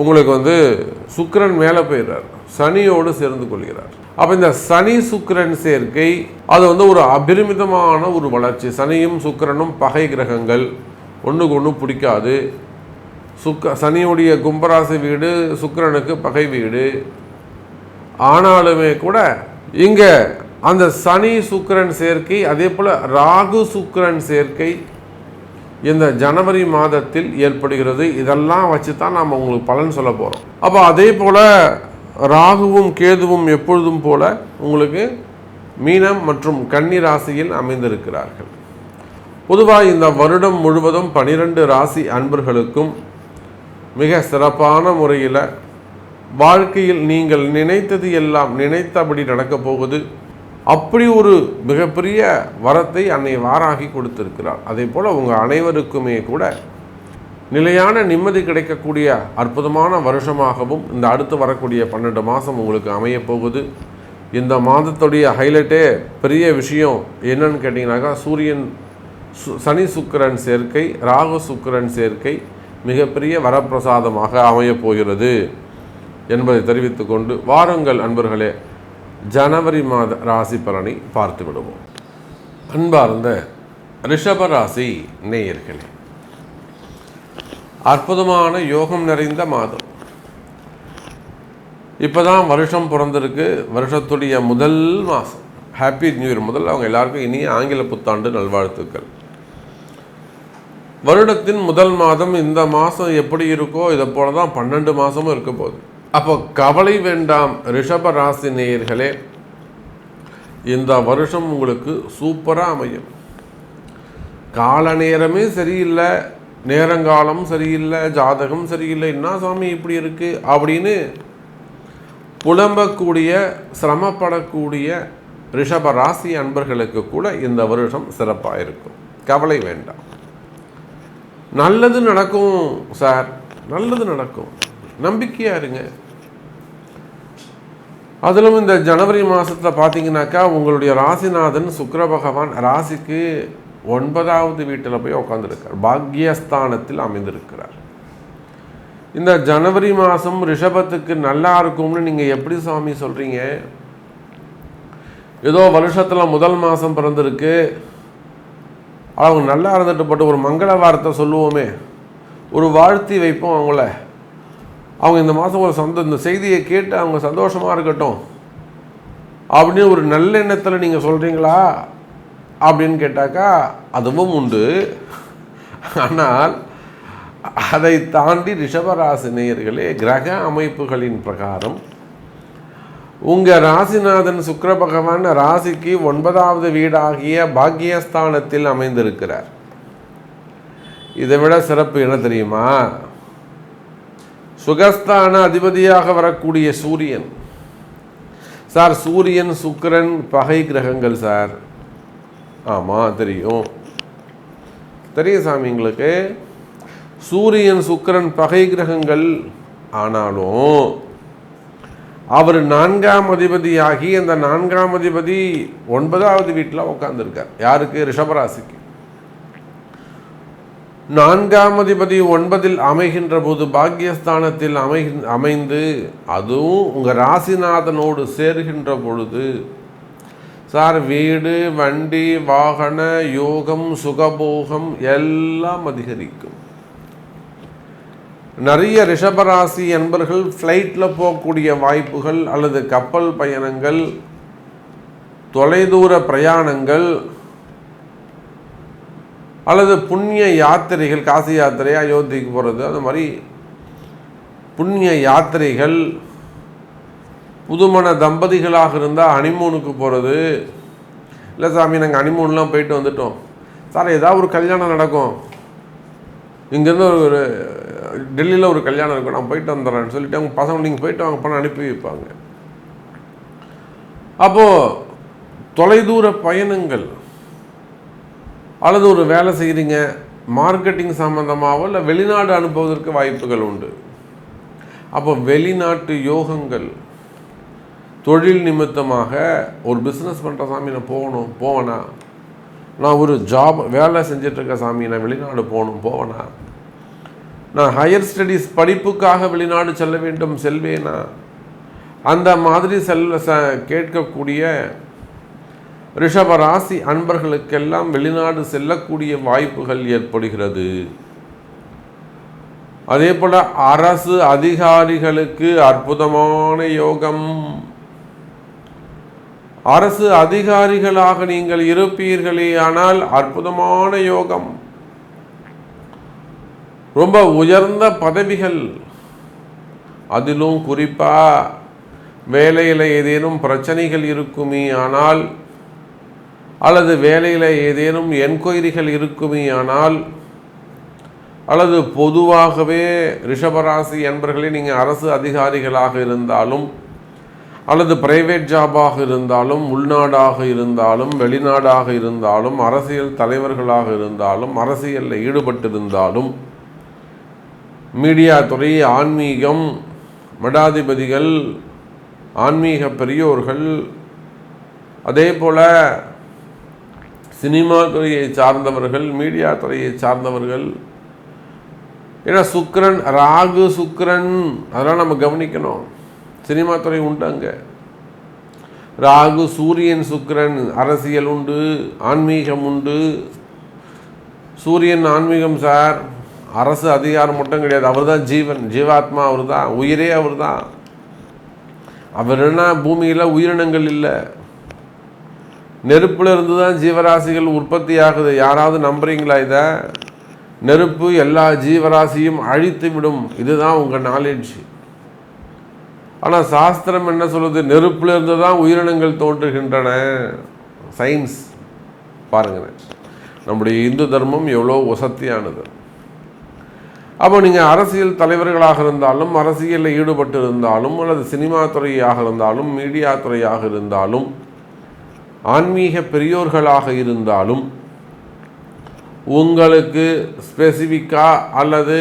உங்களுக்கு வந்து சுக்கரன் மேலே போயிடுறார். சனியோடு சேர்ந்து கொள்கிறார். அப்போ இந்த சனி சுக்கிரன் சேர்க்கை அது வந்து ஒரு அபரிமிதமான ஒரு வளர்ச்சி. சனியும் சுக்கிரனும் பகை கிரகங்கள். ஒன்றுக்கு ஒன்று பிடிக்காது. சுக்க சனியுடைய கும்பராசி வீடு சுக்கிரனுக்கு பகை வீடு. ஆனாலுமே கூட இங்கே அந்த சனி சுக்கிரன் சேர்க்கை அதே போல் ராகு சுக்கிரன் சேர்க்கை இந்த ஜனவரி மாதத்தில் ஏற்படுகிறது. இதெல்லாம் வச்சு தான் நாம் உங்களுக்கு பலன் சொல்ல போகிறோம் அப்போ அதே போல் ராகுவும் கேதுவும் எப்பொழுதும் போல உங்களுக்கு மீனம் மற்றும் கன்னி ராசியில் அமைந்திருக்கிறார்கள். பொதுவாக இந்த வருடம் முழுவதும் பனிரெண்டு ராசி அன்பர்களுக்கும் மிக சிறப்பான முறையில் வாழ்க்கையில் நீங்கள் நினைத்தது எல்லாம் நினைத்தபடி நடக்கப் போகுது. அப்படி ஒரு மிகப்பெரிய வரத்தை அன்னை வாராகி கொடுத்திருக்கிறார் அதே போல் உங்கள் அனைவருக்குமே கூட நிலையான நிம்மதி கிடைக்கக்கூடிய அற்புதமான வருஷமாகவும் இந்த அடுத்து வரக்கூடிய பன்னெண்டு மாதம் உங்களுக்கு அமையப்போகுது இந்த மாதத்துடைய ஹைலைட்டே பெரிய விஷயம் என்னன்னு கேட்டிங்கனாக்கா சூரியன் சு- சனி சுக்கிரன் சேர்க்கை ராகு சுக்கிரன் சேர்க்கை மிகப்பெரிய வரப்பிரசாதமாக அமையப் போகிறது என்பதை தெரிவித்துக்கொண்டு வாருங்கள் அன்பர்களே. ஜனவரி மாத ராசி பலனை பார்த்து விடுவோம். அன்பார்ந்த ரிஷப ராசி நேயர்களே அற்புதமான யோகம் நிறைந்த மாதம். இப்போதான் வருஷம் பிறந்திருக்கு. வருஷத்துடைய முதல் மாதம் ஹாப்பி நியூ இயர் முதல்ல அவங்க எல்லாருக்கும் இனிய ஆங்கில புத்தாண்டு நல்வாழ்த்துக்கள். வருடத்தின் முதல் மாதம் இந்த மாதம் எப்படி இருக்கோ இதை போல தான் பன்னெண்டு மாதமும் இருக்க போகுது. அப்போ கவலை வேண்டாம் ரிஷப ராசி நேயர்களே. இந்த வருஷம் உங்களுக்கு சூப்பராக அமையும். கால நேரமே சரியில்லை நேரங்காலம் சரியில்லை ஜாதகம் சரியில்லை என்ன சாமி இப்படி இருக்கு அப்படின்னு புலம்பக்கூடிய சிரமப்படக்கூடிய ரிஷப ராசி அன்பர்களுக்கு கூட இந்த வருஷம் சிறப்பாக இருக்கும். கவலை வேண்டாம். நல்லது நடக்கும் சார். நல்லது நடக்கும். நம்பிக்கையாக இருங்க. அதிலும் இந்த ஜனவரி மாதத்தில் பார்த்தீங்கன்னாக்கா உங்களுடைய ராசிநாதன் சுக்கர பகவான் ராசிக்கு ஒன்பதாவது வீட்டில் போய் உட்காந்துருக்கார் பாக்யஸ்தானத்தில் அமைந்திருக்கிறார். இந்த ஜனவரி மாதம் ரிஷபத்துக்கு நல்லா இருக்கும்னு நீங்கள் எப்படி சாமி சொல்கிறீங்க ஏதோ வருஷத்தில் முதல் மாதம் பிறந்திருக்கு. அவங்க நல்லா இருந்துட்டு போட்டு ஒரு மங்கள வார்த்தை சொல்லுவோமே. ஒரு வாழ்த்தி வைப்போம் அவங்கள. அவங்க இந்த மாதம் ஒரு சந்த இந்த செய்தியை கேட்டு அவங்க சந்தோஷமாக இருக்கட்டும். அப்படின்னு ஒரு நல்லெண்ணத்தில் நீங்கள் சொல்கிறீங்களா அப்படின்னு கேட்டாக்கா அதுவும் உண்டு. ஆனால் அதை தாண்டி ரிஷபராசி நேயர்களே கிரக அமைப்புகளின் பிரகாரம் உங்கள் ராசிநாதன் சுக்கர பகவான் ராசிக்கு ஒன்பதாவது வீடாகிய பாக்கியஸ்தானத்தில் அமைந்திருக்கிறார். இதை விட சிறப்பு என்ன தெரியுமா? சுகஸ்தான அதிபதியாக வரக்கூடிய சூரியன். சார் சூரியன் சுக்கிரன் பகை கிரகங்கள் சார். ஆமாம் தெரியும். தெரியும் சாமி எங்களுக்கு சூரியன் சுக்கிரன் பகை கிரகங்கள் ஆனாலும் அவர் நான்காம் அதிபதியாகி அந்த நான்காம் அதிபதி ஒன்பதாவது வீட்டில் உட்காந்துருக்கார் யாருக்கு? ரிஷபராசிக்கு. நான்காம் அதிபதி ஒன்பதில் அமைகின்ற போது பாக்கியஸ்தானத்தில் அமை அமைந்து அதுவும் உங்கள் ராசிநாதனோடு சேர்கின்ற பொழுது சார் வீடு வண்டி வாகன யோகம் சுகபோகம் எல்லாம் அதிகரிக்கும். நிறைய ரிஷபராசி என்பர்கள் ஃப்ளைட்டில் போகக்கூடிய வாய்ப்புகள் அல்லது கப்பல் பயணங்கள் தொலைதூர பிரயாணங்கள் அல்லது புண்ணிய யாத்திரைகள் காசி யாத்திரை அயோத்திக்கு போகிறது அந்த மாதிரி புண்ணிய யாத்திரைகள் புதுமண தம்பதிகளாக இருந்தால் ஹனிமூனுக்கு போகிறது இல்லை சாமி நாங்கள் ஹனிமூன்லாம் போயிட்டு வந்துட்டோம். சார் ஏதாவது ஒரு கல்யாணம் நடக்கும். இங்கேருந்து ஒரு ஒரு டெல்லியில் ஒரு கல்யாணம் இருக்கும். நான் போயிட்டு வந்துடுறேன்னு சொல்லிட்டு அவங்க பசங்க நீங்கள் போயிட்டு வாங்க பணம் அனுப்பி வைப்பாங்க. அப்போது தொலைதூர பயணங்கள் அல்லது ஒரு வேலை செய்கிறீங்க மார்க்கெட்டிங் சம்மந்தமாகவோ இல்லை வெளிநாடு அனுப்புவதற்கு வாய்ப்புகள் உண்டு. அப்போ வெளிநாட்டு யோகங்கள் தொழில் நிமித்தமாக ஒரு பிஸ்னஸ் பண்ணுற சாமி நான் போகணும் போவேனா? நான் ஒரு ஜாப் வேலை செஞ்சிட்ருக்க சாமி நான் வெளிநாடு போகணும் போவேனா? நான் ஹையர் ஸ்டடீஸ் படிப்புக்காக வெளிநாடு செல்ல வேண்டும் செல்வேனா? அந்த மாதிரி செல்ல ச கேட்கக்கூடிய ரிஷபராசி அன்பர்களுக்கெல்லாம் வெளிநாடு செல்லக்கூடிய வாய்ப்புகள் ஏற்படுகிறது. அதே போல அரசு அதிகாரிகளுக்கு அற்புதமான யோகம். அரசு அதிகாரிகளாக நீங்கள் இருப்பீர்களே ஆனால் அற்புதமான யோகம். ரொம்ப உயர்ந்த பதவிகள். அதிலும் குறிப்பா வேலையில் ஏதேனும் பிரச்சனைகள் இருக்குமே ஆனால் அல்லது வேலையில் ஏதேனும் என்கொயரிகள் இருக்குமே ஆனால் அல்லது பொதுவாகவே ரிஷபராசி என்பர்களே நீங்கள் அரசு அதிகாரிகளாக இருந்தாலும் அல்லது பிரைவேட் ஜாபாக இருந்தாலும் உள்நாடாக இருந்தாலும் வெளிநாடாக இருந்தாலும் அரசியல் தலைவர்களாக இருந்தாலும் அரசியலில் ஈடுபட்டிருந்தாலும் மீடியா துறை ஆன்மீகம் மடாதிபதிகள் ஆன்மீக பெரியோர்கள் அதே போல் சினிமா துறையை சார்ந்தவர்கள் மீடியா துறையை சார்ந்தவர்கள் ஏன்னா சுக்ரன் ராகு சுக்கிரன் அதெல்லாம் நம்ம கவனிக்கணும். சினிமா துறை உண்டு அங்கே. ராகு சூரியன் சுக்கிரன் அரசியல் உண்டு ஆன்மீகம் உண்டு. சூரியன் ஆன்மீகம் சார் அரசு அதிகாரம் மட்டும் கிடையாது அவர் தான் ஜீவன் ஜீவாத்மா அவர் தான் உயிரே அவர் தான் அவர் என்ன பூமியில் உயிரினங்கள் இல்லை. நெருப்பில் இருந்து தான் ஜீவராசிகள் உற்பத்தி ஆகுது. யாராவது நம்புறீங்களா இதை? நெருப்பு எல்லா ஜீவராசியும் அழித்து விடும். இதுதான் உங்கள் நாலேஜ் ஆனால் சாஸ்திரம் என்ன சொல்லுது? நெருப்பில் இருந்து தான் உயிரினங்கள் தோன்றுகின்றன. சயின்ஸ் பாருங்களேன் நம்முடைய இந்து தர்மம் எவ்வளோ வசத்தியானது அப்போ நீங்கள் அரசியல் தலைவர்களாக இருந்தாலும் அரசியலில் ஈடுபட்டு இருந்தாலும் அல்லது சினிமா துறையாக இருந்தாலும் மீடியா துறையாக இருந்தாலும் ஆன்மீக பெரியோர்களாக இருந்தாலும் உங்களுக்கு ஸ்பெசிஃபிக்காக அல்லது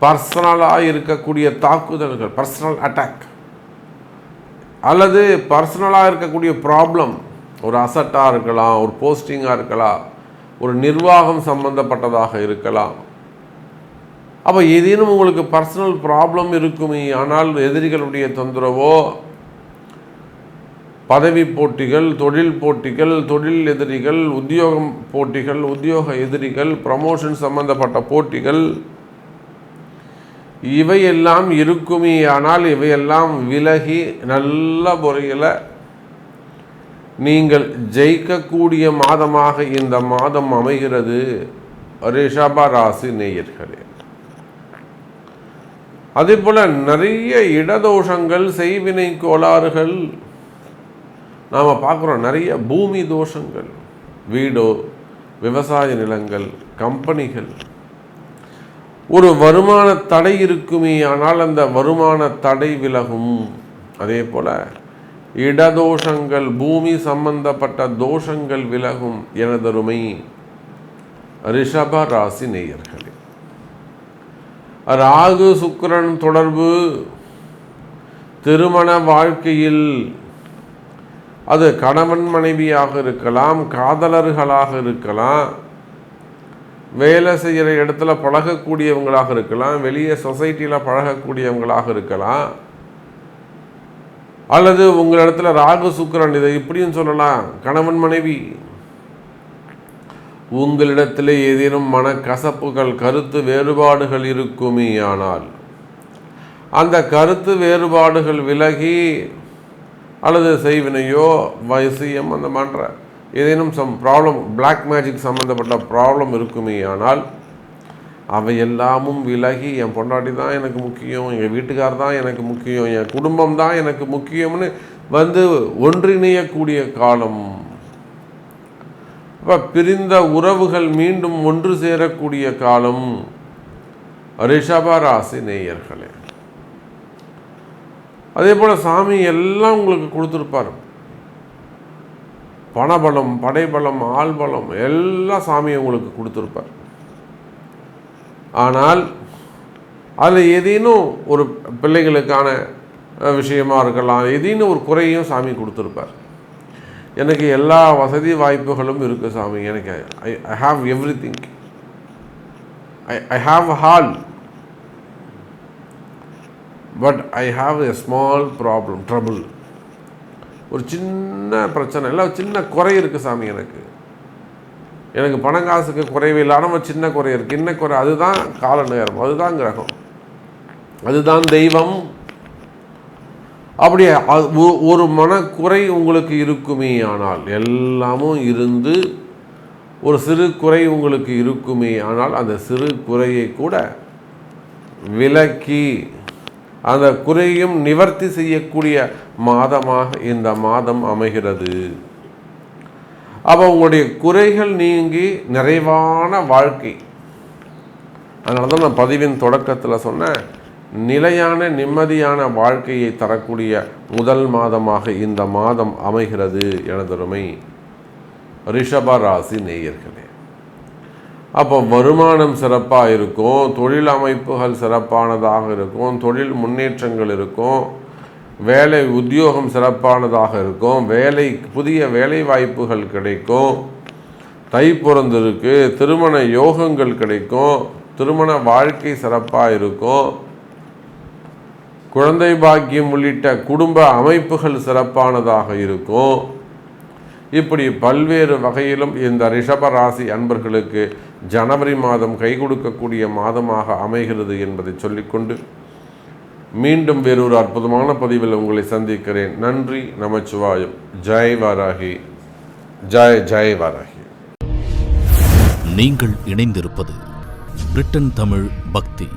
பர்சனலாக இருக்கக்கூடிய தாக்குதல்கள் பர்சனல் அட்டாக் அல்லது பர்சனலாக இருக்கக்கூடிய ப்ராப்ளம் ஒரு அசட்டாக இருக்கலாம் ஒரு போஸ்டிங்காக இருக்கலாம் ஒரு நிர்வாகம் சம்பந்தப்பட்டதாக இருக்கலாம். அப்போ ஏதேனும் உங்களுக்கு பர்சனல் ப்ராப்ளம் இருக்குமே ஆனால் எதிரிகளுடைய தொந்தரவோ பதவி போட்டிகள் தொழில் போட்டிகள் தொழில் எதிரிகள் உத்தியோகம் போட்டிகள் உத்தியோக எதிரிகள் ப்ரமோஷன் சம்பந்தப்பட்ட போட்டிகள். இவையெல்லாம் இருக்குமே ஆனால் இவையெல்லாம் விலகி நல்ல முறையில் நீங்கள் ஜெயிக்கக்கூடிய மாதமாக இந்த மாதம் அமைகிறது. ரிஷப ராசி நேயர்களே. அதே போல் நிறைய இடதோஷங்கள் செய்வினை கோளாறுகள் நாம் பார்க்குறோம் நிறைய பூமி தோஷங்கள் வீடோ விவசாய நிலங்கள் கம்பெனிகள். ஒரு வருமான தடை இருக்குமே ஆனால் அந்த வருமான தடை விலகும். அதே போல் இடதோஷங்கள் பூமி சம்பந்தப்பட்ட தோஷங்கள் விலகும் எனதருமை ரிஷப ராசி நேயர்களே. ராகு சுக்கிரன் தொடர்பு திருமண வாழ்க்கையில் அது கணவன் மனைவியாக இருக்கலாம் காதலர்களாக இருக்கலாம் வேலை செய்கிற இடத்துல பழகக்கூடியவங்களாக இருக்கலாம் வெளியே சொசைட்டியில் பழகக்கூடியவங்களாக இருக்கலாம் அல்லது உங்களிடத்துல ராகு சுக்கிரன் இதை இப்படியும் சொல்லலாம் கணவன் மனைவி உங்களிடத்தில் ஏதேனும் மனக்கசப்புகள் கருத்து வேறுபாடுகள் இருக்குமே ஆனால் அந்த கருத்து வேறுபாடுகள் விலகி அல்லது செய்வினையோ வசியம் அந்த மன்ற ஏதேனும் சம் ப்ராப்ளம் பிளாக் மேஜிக் சம்மந்தப்பட்ட ப்ராப்ளம் இருக்குமே ஆனால் அவை எல்லாமும் விலகி என் பொண்டாட்டி தான் எனக்கு முக்கியம் எங்கள் வீட்டுக்கார் தான் எனக்கு முக்கியம் என் குடும்பம் தான் எனக்கு முக்கியம்னு வந்து ஒன்றிணையக்கூடிய காலம். இப்போ பிரிந்த உறவுகள் மீண்டும் ஒன்று சேரக்கூடிய காலம் ரிஷபராசி நேயர்களே. அதே போல் சாமி எல்லாம் உங்களுக்கு கொடுத்துருப்பார். பணபலம் படைபலம் ஆள்பலம் எல்லாம் சாமி உங்களுக்கு கொடுத்துருப்பார். ஆனால் அதில் ஏதேனும் ஒரு பிள்ளைகளுக்கான விஷயமா இருக்கலாம் ஏதேனும் ஒரு குறையும் சாமி கொடுத்துருப்பார். எனக்கு எல்லா வசதி வாய்ப்புகளும் இருக்குது சாமி. எனக்கு I I have everything I I have all but I have a small problem trouble ஒரு சின்ன பிரச்சனை இல்லை ஒரு சின்ன குறை இருக்குது சாமி எனக்கு. எனக்கு பணம் காசுக்கு குறைவு இல்லாமல் சின்ன குறை இருக்குது என்ன குறை அதுதான் கால நேரம் அதுதான் கிரகம். அதுதான் தெய்வம். அப்படி அது ஒ- ஒரு மனக்குறை உங்களுக்கு இருக்குமே ஆனால் எல்லாமும் இருந்து ஒரு சிறு குறை உங்களுக்கு இருக்குமே ஆனால் அந்த சிறு குறையை கூட விலக்கி அந்த குறையும் நிவர்த்தி செய்யக்கூடிய மாதமாக இந்த மாதம் அமைகிறது. அப்போ உங்களுடைய குறைகள் நீங்கி நிறைவான வாழ்க்கை. அதனால தான் நான் பதிவின் தொடக்கத்தில் சொன்னேன் நிலையான நிம்மதியான வாழ்க்கையை தரக்கூடிய முதல் மாதமாக இந்த மாதம் அமைகிறது எனதருமை ரிஷப ராசி நேயர்களே. அப்போ வருமானம் சிறப்பாக இருக்கும் தொழில் அமைப்புகள் சிறப்பானதாக இருக்கும் தொழில் முன்னேற்றங்கள் இருக்கும் வேலை உத்தியோகம் சிறப்பானதாக இருக்கும் வேலை புதிய வேலை வாய்ப்புகள் கிடைக்கும் தை பிறந்திருக்கு திருமண யோகங்கள் கிடைக்கும் திருமண வாழ்க்கை சிறப்பாக இருக்கும் குழந்தை பாக்கியம் உள்ளிட்ட குடும்ப அமைப்புகள் சிறப்பானதாக இருக்கும். இப்படி பல்வேறு வகையிலும் இந்த ரிஷபராசி அன்பர்களுக்கு ஜனவரி மாதம் கை கொடுக்கக்கூடிய மாதமாக அமைகிறது என்பதை சொல்லிக்கொண்டு மீண்டும் வேறொரு அற்புதமான பதிவில் உங்களை சந்திக்கிறேன். நன்றி நமச்சிவாயம். ஜெய் வாராகி. ஜெய் ஜெய் வாராகி. நீங்கள் இணைந்திருப்பது பிரிட்டன் தமிழ் பக்தி.